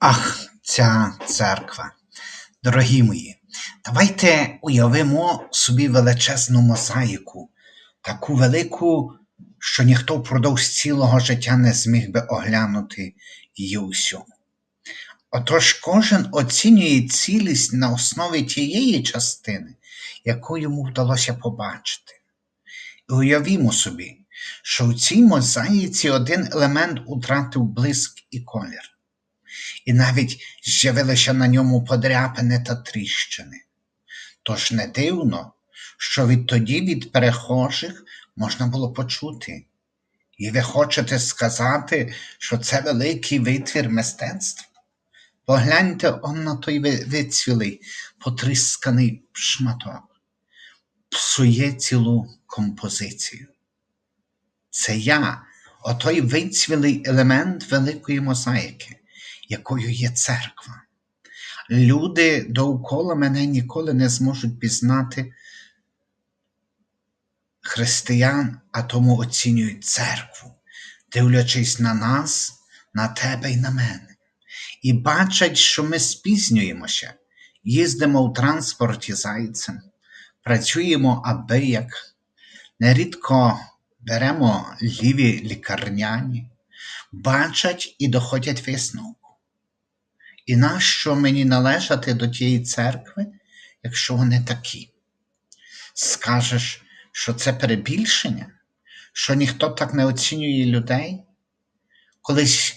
Ах, ця церква. Дорогі мої, давайте уявимо собі величезну мозаїку, таку велику, що ніхто впродовж цілого життя не зміг би оглянути її усю. Отож кожен оцінює цілість на основі тієї частини, яку йому вдалося побачити. І уявімо собі, що в цій мозаїці один елемент утратив блиск і колір і навіть з'явилися на ньому подряпини та тріщини. Тож не дивно, що відтоді від перехожих можна було почути. І ви хочете сказати, що це великий витвір мистецтва? Погляньте он на той вицвілий, потрісканий шматок, псує цілу композицію. Це я, отой вицвілий елемент великої мозаїки, якою є церква. Люди довкола мене ніколи не зможуть пізнати християн, а тому оцінюють церкву, дивлячись на нас, на тебе і на мене. І бачать, що ми спізнюємося, їздимо в транспорті зайцем, працюємо аби як, нерідко беремо ліві лікарняні, бачать і доходять висновку. І нащо мені належати до тієї церкви, якщо вони такі? Скажеш, що це перебільшення, що ніхто так не оцінює людей? Колись,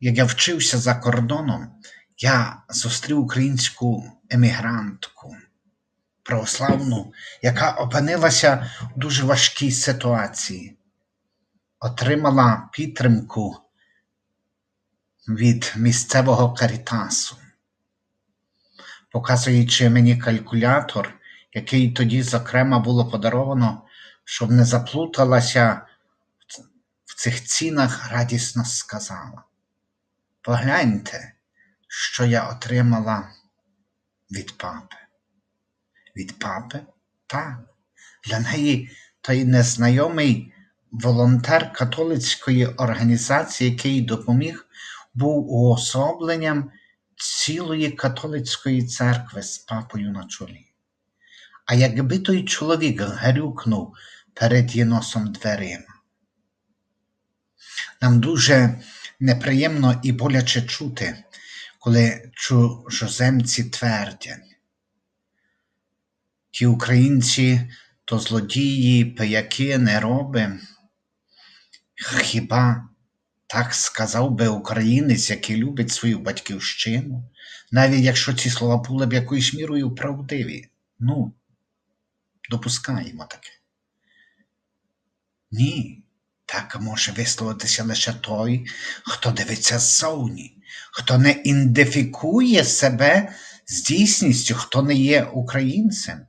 як я вчився за кордоном, я зустрів українську емігрантку православну, яка опинилася в дуже важкій ситуації, отримала підтримку від місцевого карітасу, показуючи мені калькулятор, який тоді, зокрема, було подаровано, щоб не заплуталася в цих цінах, радісно сказала. Погляньте, що я отримала від папи. Від папи? Так. Для неї той незнайомий волонтер католицької організації, який допоміг, був уособленням цілої католицької церкви з папою на чолі. А якби той чоловік грюкнув перед її носом дверима, нам дуже неприємно і боляче чути, коли чужоземці твердять. Ті українці то злодії, пияки, нероби. Хіба так сказав би українець, який любить свою батьківщину, навіть якщо ці слова були б якоюсь мірою правдиві? Ну, допускаємо таке. Ні, так може висловитися лише той, хто дивиться ззовні, хто не ідентифікує себе з дійсністю, хто не є українцем.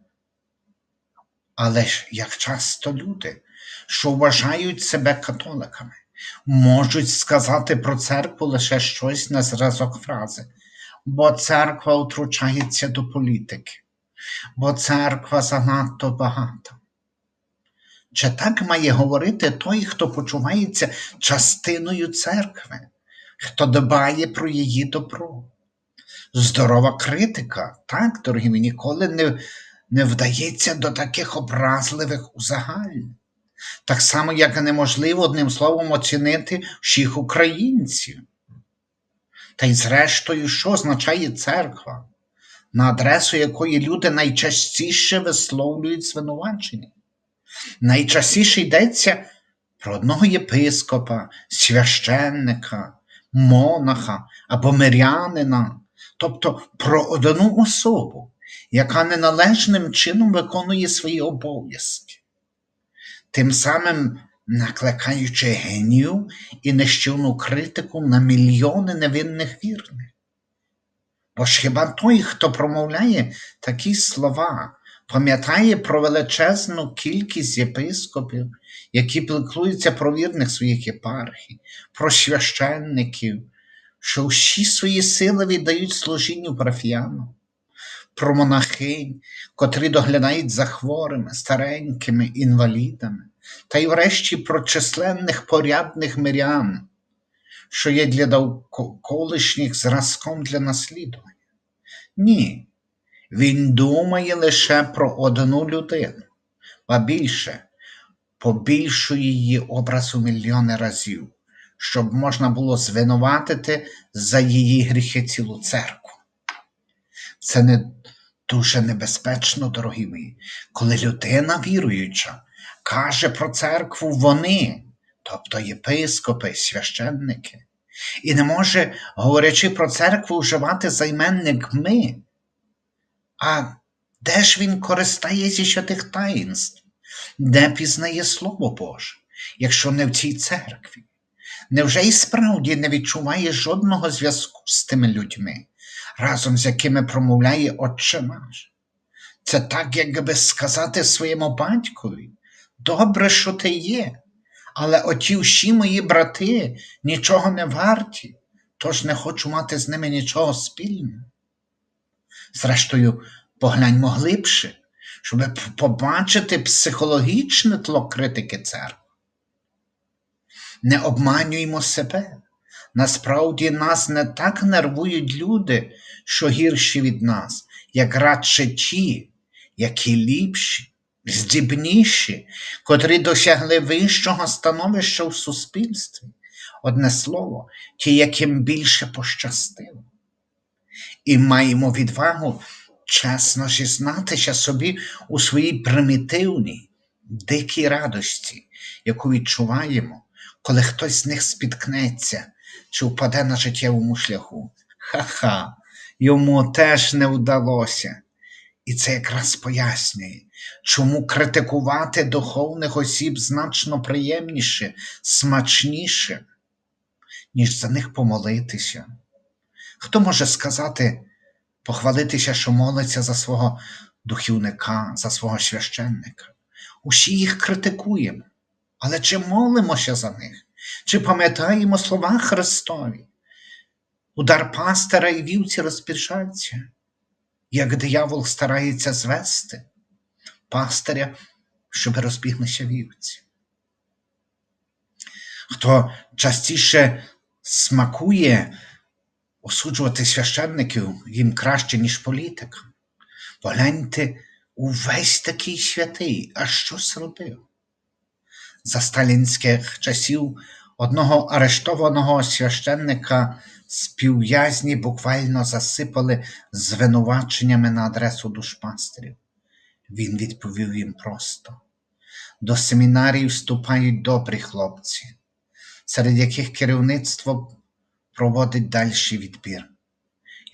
Але ж як часто люди, що вважають себе католиками, можуть сказати про церкву лише щось на зразок фрази, бо церква втручається до політики, бо церква занадто багата. Чи так має говорити той, хто почувається частиною церкви, хто дбає про її добро? Здорова критика, так, дорогі ніколи не, не вдається до таких образливих узагальнень. Так само, як і неможливо одним словом оцінити всіх українців. Та й зрештою, що означає церква, на адресу якої люди найчастіше висловлюють звинувачення? Найчастіше йдеться про одного єпископа, священника, монаха або мирянина, тобто про одну особу, яка неналежним чином виконує свої обов'язки, тим самим накликаючи гнів і нищівну критику на мільйони невинних вірних. Бо ж хіба той, хто промовляє такі слова, пам'ятає про величезну кількість єпископів, які піклуються про вірних своїх єпархій, про священників, що всі свої сили віддають служінню парафіянам, про монахинь, котрі доглядають за хворими, старенькими, інвалідами, та й врешті про численних порядних мирян, що є для довколишніх зразком для наслідування. Ні, він думає лише про одну людину, а більше побільшує її образ у мільйони разів, щоб можна було звинуватити за її гріхи цілу церкву. Це не дуже небезпечно, дорогі мої, коли людина віруюча каже про церкву вони, тобто єпископи, священники, і не може, говорячи про церкву, вживати займенник ми. А де ж він користає зі святих таїнств? Де пізнає Слово Боже, якщо не в цій церкві? Невже і справді не відчуває жодного зв'язку з тими людьми, разом з якими промовляє Отче наш? Це так, якби сказати своєму батькові, добре, що ти є, але оті всі мої брати нічого не варті, тож не хочу мати з ними нічого спільного. Зрештою, погляньмо глибше, щоб побачити психологічне тло критики церкви. Не обманюймо себе. Насправді нас не так нервують люди, що гірші від нас, як радше ті, які ліпші, здібніші, котрі досягли вищого становища в суспільстві. Одне слово, ті, яким більше пощастило. І маємо відвагу чесно зізнатися собі у своїй примітивній, дикій радості, яку відчуваємо, коли хтось з них спіткнеться чи впаде на життєвому шляху. Ха-ха, йому теж не вдалося. І це якраз пояснює, чому критикувати духовних осіб значно приємніше, смачніше, ніж за них помолитися. Хто може сказати, похвалитися, що молиться за свого духівника, за свого священника? Усі їх критикуємо, але чи молимося за них? Чи пам'ятаємо слова Христові? Удар пастора і вівці розпішаться, як диявол старається звести пастиря, щоб розбіглися вівці. Хто частіше смакує осуджувати священників їм краще, ніж політикам. Погляньте, увесь такий святий, а що зробив? За сталінських часів одного арештованого священника співв'язні буквально засипали звинуваченнями на адресу душпастерів. Він відповів їм просто: до семінарії вступають добрі хлопці, серед яких керівництво проводить дальший відбір.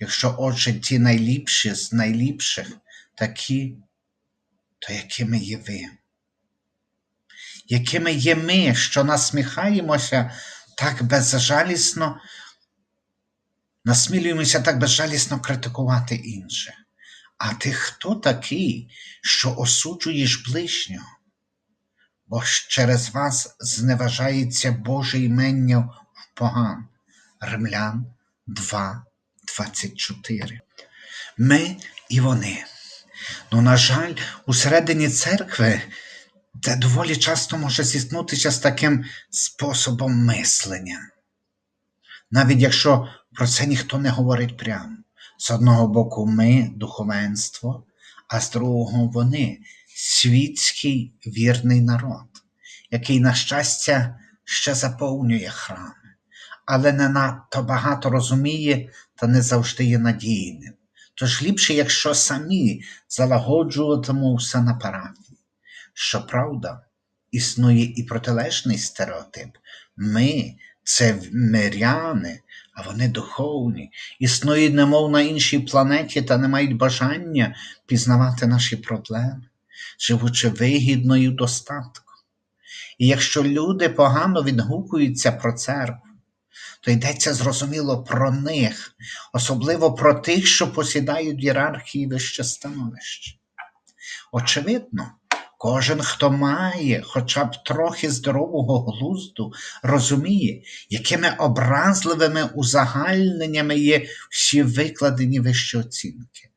Якщо отже ті найліпші з найліпших такі, то якими є ви? Якими є ми, що насміхаємося так безжалісно, насмілюємося так безжалісно критикувати інших? А ти хто такий, що осуджуєш ближнього? Бо ж через вас зневажається Боже імення в поган. Римлян 2, 24. Ми і вони. Ну, на жаль, усередині церкви, де доволі часто може зіткнутися з таким способом мислення. Навіть якщо про це ніхто не говорить прямо. З одного боку, ми духовенство, а з другого вони світський вірний народ, який, на щастя, ще заповнює храми, але не надто багато розуміє та не завжди є надійним. Тож ліпше, якщо самі залагоджуватиму все на парафії. Щоправда, існує і протилежний стереотип. Ми це миряни, а вони духовні, існують, немов на іншій планеті та не мають бажання пізнавати наші проблеми, живучи вигідно і в достатку. І якщо люди погано відгукуються про церкву, то йдеться зрозуміло про них, особливо про тих, що посідають ієрархії вище становище. Очевидно, кожен, хто має хоча б трохи здорового глузду, розуміє, якими образливими узагальненнями є всі викладені вищі оцінки.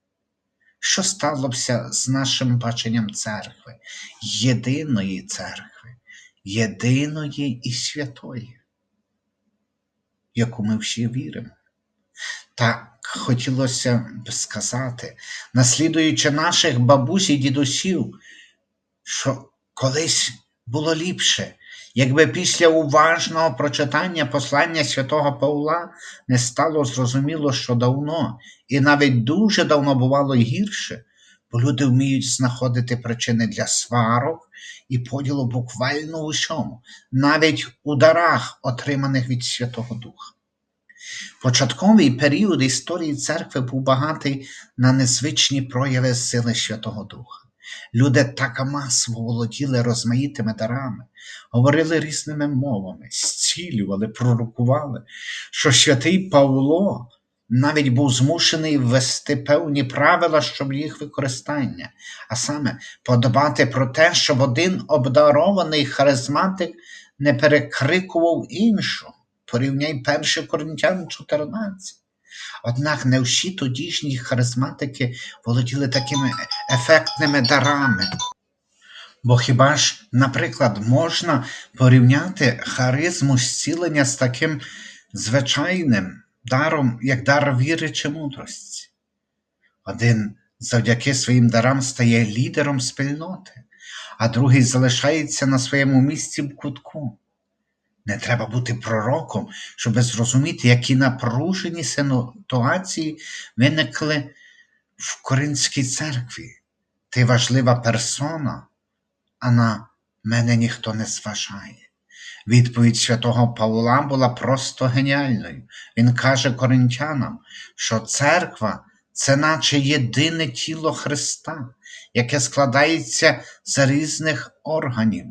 Що сталося з нашим баченням церкви, єдиної церкви, єдиної і святої? яку ми всі віримо. Так хотілося б сказати, наслідуючи наших бабусь і дідусів, що колись було ліпше, якби після уважного прочитання послання святого Павла не стало зрозуміло, що давно, і навіть дуже давно бувало й гірше, бо люди вміють знаходити причини для сварок і поділу буквально у всьому, навіть у дарах, отриманих від Святого Духа. Початковий період історії церкви був багатий на незвичні прояви сили Святого Духа. Люди так масово володіли розмаїтими дарами, говорили різними мовами, зцілювали, пророкували, що святий Павло навіть був змушений ввести певні правила щодо їх використання, а саме подбати про те, щоб один обдарований харизматик не перекрикував іншого. Порівняй 1 Коринтян 14. Однак не всі тодішні харизматики володіли такими ефектними дарами. Бо хіба ж, наприклад, можна порівняти харизму зцілення з таким звичайним даром, як дар віри чи мудрості? Один завдяки своїм дарам стає лідером спільноти, а другий залишається на своєму місці в кутку. Не треба бути пророком, щоб зрозуміти, які напружені ситуації виникли в Коринській церкві. Ти важлива персона, а на мене ніхто не зважає. Відповідь святого Павла була просто геніальною. Він каже коринтянам, що церква це наче єдине тіло Христа, яке складається з різних органів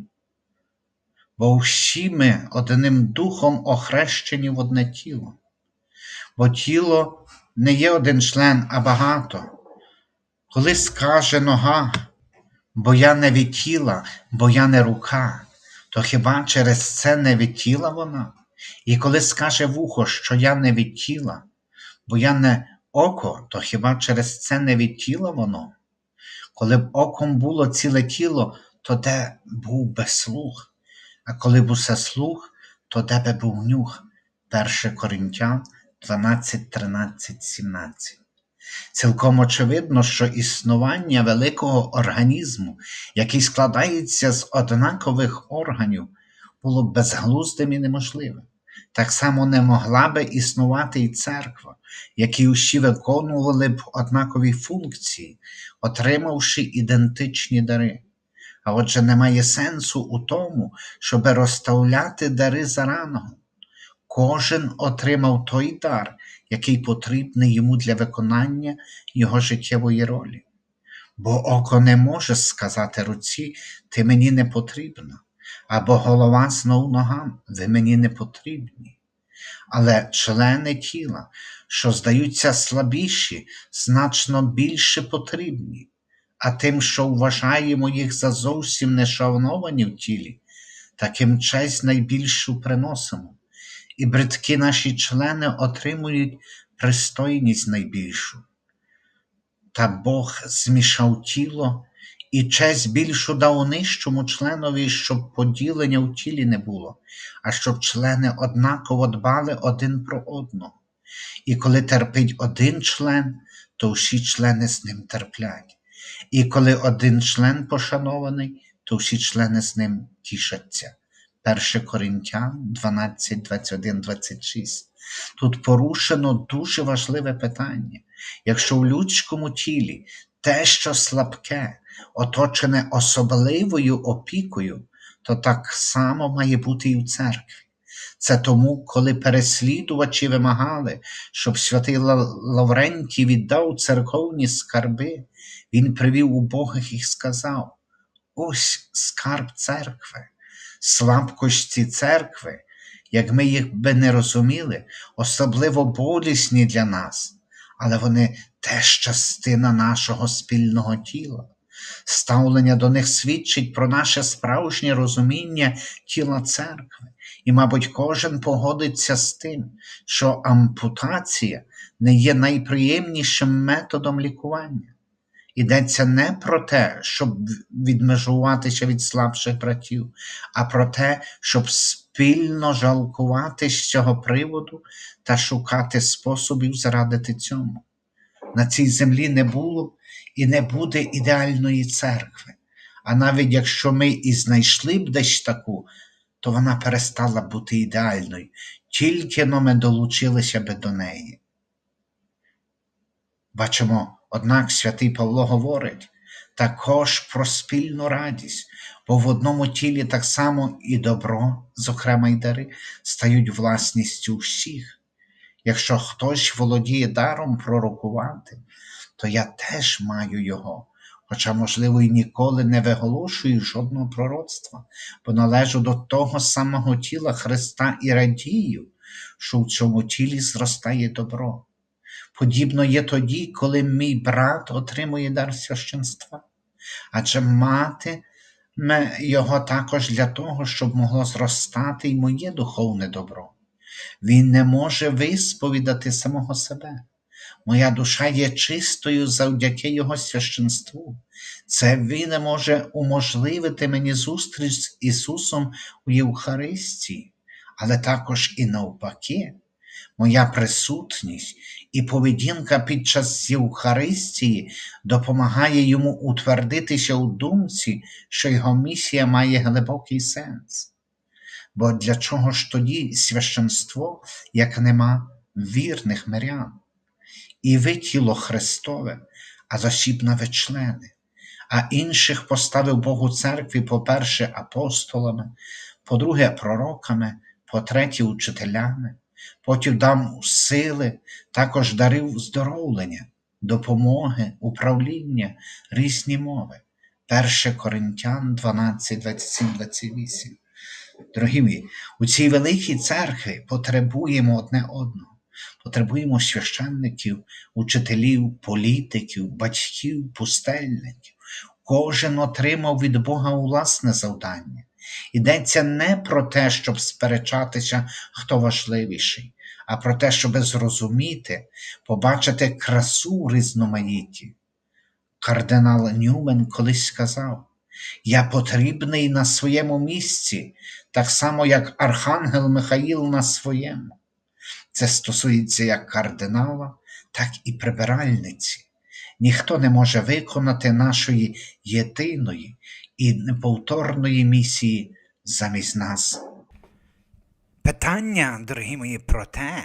бо всі ми одним духом охрещені в одне тіло. Бо тіло не є один член, а багато. Коли скаже нога, бо я не від тіла, бо я не рука, то хіба через це не від тіла вона? І коли скаже вухо, що я не від тіла, бо я не око, то хіба через це не від тіла воно? Коли б оком було ціле тіло, то де був би слух? А коли б усе слух, то тебе був нюх. 1 Коринтян 12, 13, 17. Цілком очевидно, що існування великого організму, який складається з однакових органів, було б безглуздим і неможливим. Так само не могла би існувати і церква, які усі виконували б однакові функції, отримавши ідентичні дари. А отже, немає сенсу у тому, щоб розставляти дари за рангом. Кожен отримав той дар, який потрібний йому для виконання його життєвої ролі. Бо око не може сказати руці, ти мені не потрібна, або голова знов ногам, ви мені не потрібні. Але члени тіла, що здаються слабіші, значно більше потрібні а тим, що вважаємо їх за зовсім не шановані в тілі, таким честь найбільшу приносимо, і бридкі наші члени отримують пристойність найбільшу. Та Бог змішав тіло і честь більшу дав нижчому членові, щоб поділення в тілі не було, а щоб члени однаково дбали один про одного. І коли терпить один член, то всі члени з ним терплять. І коли один член пошанований, то всі члени з ним тішаться. 1 Коринтян 12, 21, 26. Тут порушено дуже важливе питання. Якщо в людському тілі те, що слабке, оточене особливою опікою, то так само має бути і в церкві. Це тому, коли переслідувачі вимагали, щоб святий Лаврентій віддав церковні скарби, він привів убогих і сказав: ось скарб церкви, слабкості церкви, як ми їх би не розуміли, особливо болісні для нас, але вони теж частина нашого спільного тіла. Ставлення до них свідчить про наше справжнє розуміння тіла церкви, і, мабуть, кожен погодиться з тим, що ампутація не є найприємнішим методом лікування. Йдеться не про те, щоб відмежуватися від слабших братів, а про те, щоб спільно жалкувати з цього приводу та шукати способів зарадити цьому. На цій землі не було і не буде ідеальної церкви. А навіть якщо ми і знайшли б десь таку, то вона перестала бути ідеальною, тільки но ми долучилися би до неї. Бачимо, однак святий Павло говорить також про спільну радість, бо в одному тілі так само і добро, зокрема й дари, стають власністю всіх. Якщо хтось володіє даром пророкувати, то я теж маю його, хоча, можливо, і ніколи не виголошую жодного пророцтва, бо належу до того самого тіла Христа і радію, що в цьому тілі зростає добро. Подібно є тоді, коли мій брат отримує дар священства, адже мати його також для того, щоб могло зростати й моє духовне добро. Він не може висповідати самого себе. Моя душа є чистою завдяки Його священству. Це Він може уможливити мені зустріч з Ісусом у Євхаристії, але також і навпаки, моя присутність і поведінка під час Євхаристії допомагає йому утвердитися у думці, що його місія має глибокий сенс. Бо для чого ж тоді священство, як нема вірних мирян? І ви тіло Христове, а засібна ви члени, а інших поставив Бог у церкві, по-перше, апостолами, по-друге, пророками, по-третє, учителями, потім дам сили, також дарив здоровлення, допомоги, управління, різні мови. 1 Коринтян 12, 27, 28. Дорогі мої, у цій великій церкві потребуємо одне одного. Потребуємо священників, учителів, політиків, батьків, пустельників. Кожен отримав від Бога власне завдання. Йдеться не про те, щоб сперечатися, хто важливіший, а про те, щоб зрозуміти, побачити красу різноманітті. Кардинал Ньюмен колись сказав: Я потрібний на своєму місці, так само, як Архангел Михаїл на своєму. Це стосується як кардинала, так і прибиральниці. Ніхто не може виконати нашої єдиної і неповторної місії замість нас. Питання, дорогі мої, про те,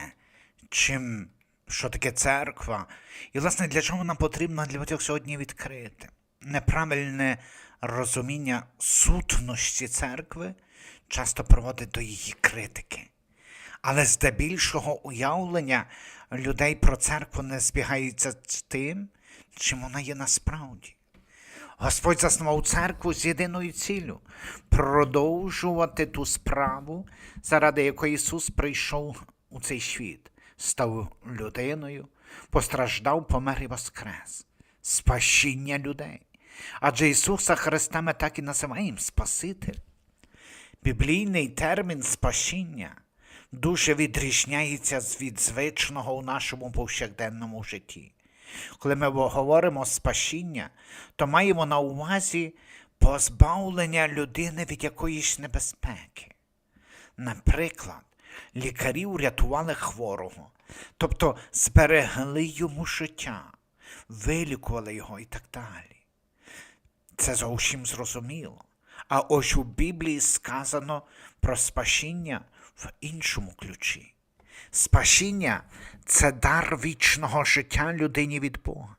чим що таке церква, і, власне, для чого нам потрібно для багатьох сьогодні відкрити. Неправильне розуміння сутності церкви часто проводить до її критики. Але здебільшого уявлення людей про церкву не збігається з тим, чим вона є насправді. Господь заснував церкву з єдиною ціллю продовжувати ту справу, заради якої Ісус прийшов у цей світ, став людиною, постраждав, помер і воскрес, спасіння людей. Адже Ісуса Христа ми так і називаємо Спаситель. Біблійний термін спасіння дуже відрізняється від звичного у нашому повсякденному житті. Коли ми говоримо спасіння, то маємо на увазі позбавлення людини від якоїсь небезпеки. Наприклад, лікарі врятували хворого, тобто зберегли йому життя, вилікували його і так далі. Це зовсім зрозуміло. А ось у Біблії сказано про спасіння в іншому ключі. Спасіння це дар вічного життя людині від Бога.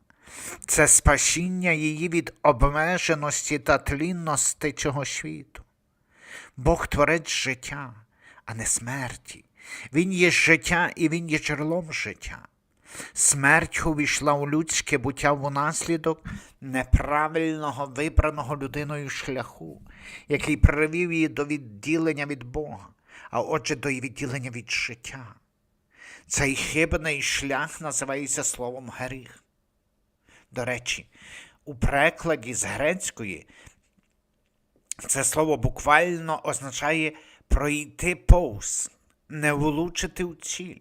Це спасіння її від обмеженості та тлінності цього світу. Бог творець життя, а не смерті. Він є життя і Він є джерелом життя. Смерть увійшла у людське буття внаслідок неправильного вибраного людиною шляху, який привів її до відділення від Бога, а отже, до її відділення від життя. Цей хибний шлях називається словом гріх. До речі, у перекладі з грецької це слово буквально означає пройти повз, не влучити в ціль,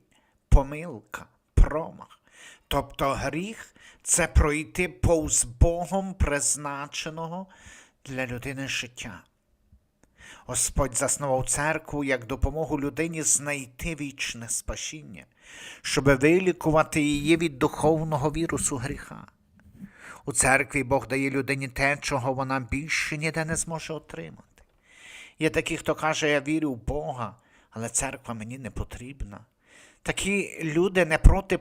помилка, промах, Тобто гріх це пройти повз Богом призначеного для людини життя. Господь заснував церкву як допомогу людині знайти вічне спасіння, щоб вилікувати її від духовного вірусу гріха. У церкві Бог дає людині те, чого вона більше ніде не зможе отримати. Є такі, хто каже, я вірю в Бога, але церква мені не потрібна. Такі люди не проти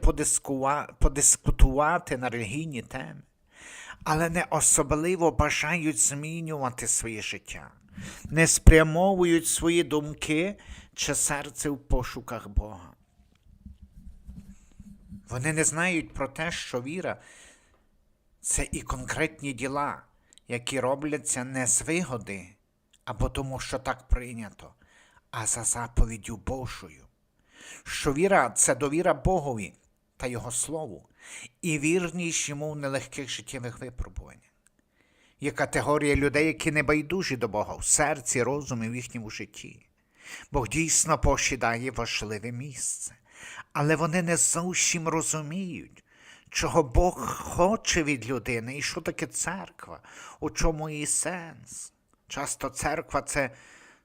подискутувати на релігійні теми, але не особливо бажають змінювати своє життя, не спрямовують свої думки чи серце в пошуках Бога. Вони не знають про те, що віра це і конкретні діла, які робляться не з вигоди або тому, що так прийнято, а за заповіддю Божою. Що віра це довіра Богові та Його Слову, і вірність йому в нелегких життєвих випробуваннях. Є категорія людей, які не байдужі до Бога в серці, розумі в їхньому житті. Бог дійсно посідає важливе місце, але вони не зовсім розуміють, чого Бог хоче від людини і що таке церква, у чому її сенс. Часто церква це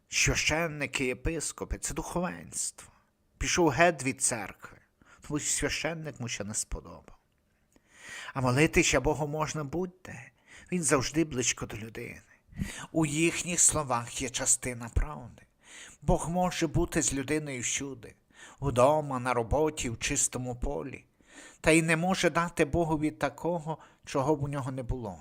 священники, єпископи, це духовенство. Пішов геть від церкви, тому що священник йому ще не сподобав. А молитися Богу можна будь-де. Він завжди близько до людини. У їхніх словах є частина правди. Бог може бути з людиною всюди, вдома, на роботі, в чистому полі, та й не може дати Богові такого, чого б у нього не було.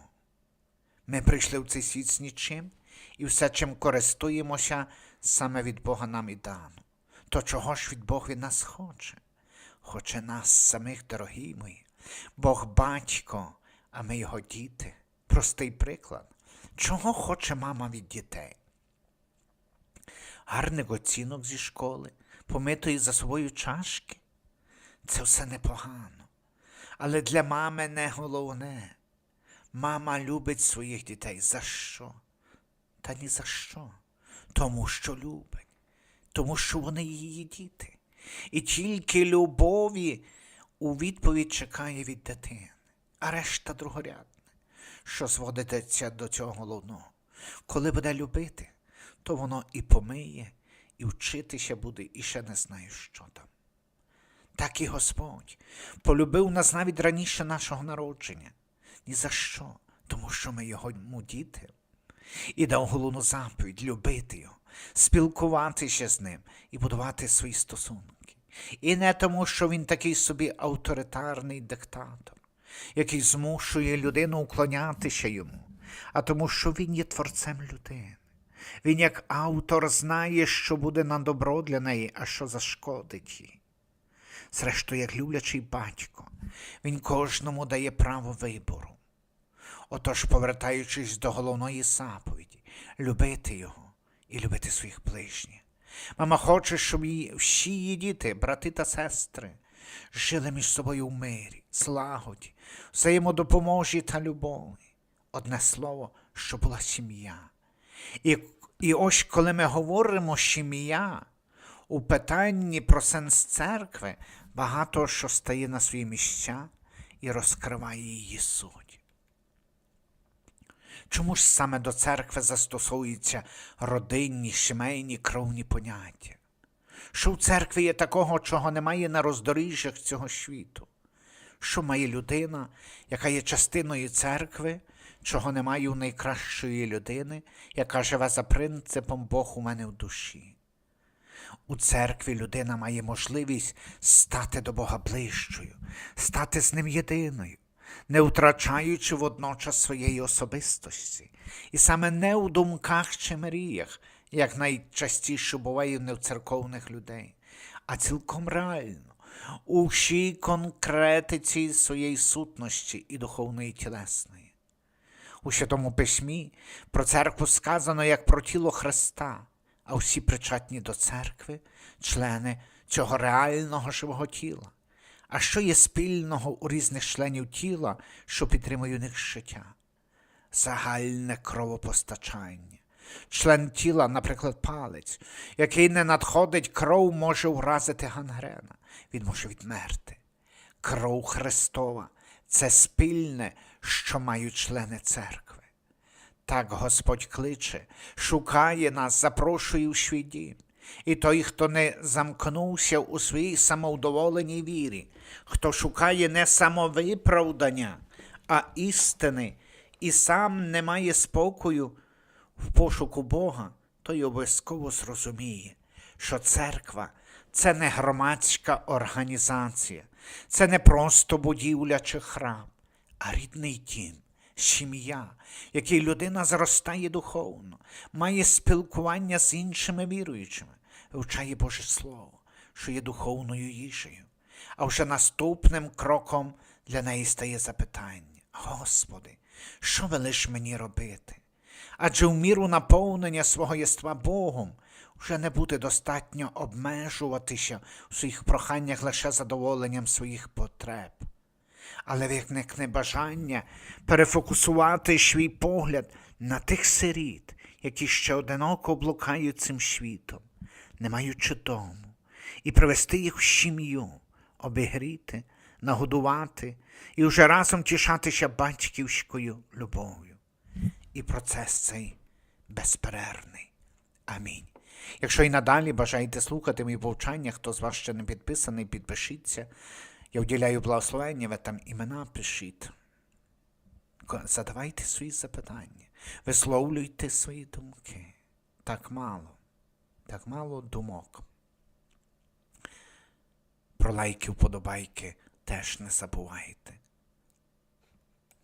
Ми прийшли в цей світ з нічим, і все, чим користуємося, саме від Бога нам і дано. То чого ж від Бога від нас хоче? Хоче нас самих, дорогі мої. Бог батько, а ми його діти. Простий приклад. Чого хоче мама від дітей? Гарних оцінок зі школи, помитої за собою чашки. Це все непогано. Але для мами не головне. Мама любить своїх дітей. За що? Та ні за що. Тому що любить, тому що вони її діти. І тільки любові у відповідь чекає від дитини, а решта другорядне, що зводиться до цього головного. Коли буде любити, то воно і помиє, і вчитися буде, і ще не знаю, що там. Так і Господь полюбив нас навіть раніше нашого народження. Ні за що, тому що ми його діти. І дав головну заповідь любити його, спілкуватися з ним і будувати свої стосунки. І не тому, що він такий собі авторитарний диктатор, який змушує людину уклонятися йому, а тому, що він є творцем людини. Він, як автор, знає, що буде на добро для неї, а що зашкодить їй. Зрештою, як люблячий батько, він кожному дає право вибору. Отож, повертаючись до головної заповіді, любити його і любити своїх ближніх. Мама хоче, щоб її, всі її діти, брати та сестри, жили між собою в мирі, злагоді, взаємодопоможі та любові. Одне слово, що була сім'я. І, і ось коли ми говоримо сім'я, у питанні про сенс церкви багато що стає на свої місця і розкриває її суть. Чому ж саме до церкви застосовуються родинні, сімейні, кровні поняття? Що в церкві є такого, чого немає на роздоріжжях цього світу? Що має людина, яка є частиною церкви, чого немає у найкращої людини, яка живе за принципом Бог у мене в душі? У церкві людина має можливість стати до Бога ближчою, стати з ним єдиною, не втрачаючи водночас своєї особистості, і саме не у думках чи мріях, як найчастіше буває не в церковних людей, а цілком реально, у всій конкретиці своєї сутності і духовної тілесної. У Святому Письмі про церкву сказано як про тіло Христа, а всі причетні до церкви, члени цього реального живого тіла. А що є спільного у різних членів тіла, що підтримує у них життя? Загальне кровопостачання. Член тіла, наприклад, палець, який не надходить кров, може вразити гангрена, він може відмерти. кров Христова це спільне, що мають члени церкви. Так Господь кличе, шукає нас, запрошує у свій дім. І той, хто не замкнувся у своїй самовдоволеній вірі, хто шукає не самовиправдання, а істини, і сам не має спокою в пошуку Бога, той обов'язково зрозуміє, що церква це не громадська організація, це не просто будівля чи храм, а рідний дім, сім'я, в якій людина зростає духовно, має спілкування з іншими віруючими, вивчає Боже Слово, що є духовною їжею. А вже наступним кроком для неї стає запитання: Господи, що велиш мені робити? Адже в міру наповнення свого єства Богом вже не буде достатньо обмежуватися у своїх проханнях лише задоволенням своїх потреб. Але виникне бажання перефокусувати свій погляд на тих сиріт, які ще одиноко блукають цим світом, не маючи дому, і привести їх в сім'ю, обігріти, нагодувати і вже разом тішатися батьківською любов'ю. І процес цей безперервний. Амінь. Якщо і надалі бажаєте слухати мої повчання, хто з вас ще не підписаний, підпишіться. Я вділяю благословення, ви там імена пишіть. Задавайте свої запитання, висловлюйте свої думки. Так мало, так мало думок. Про лайки, вподобайки теж не забувайте.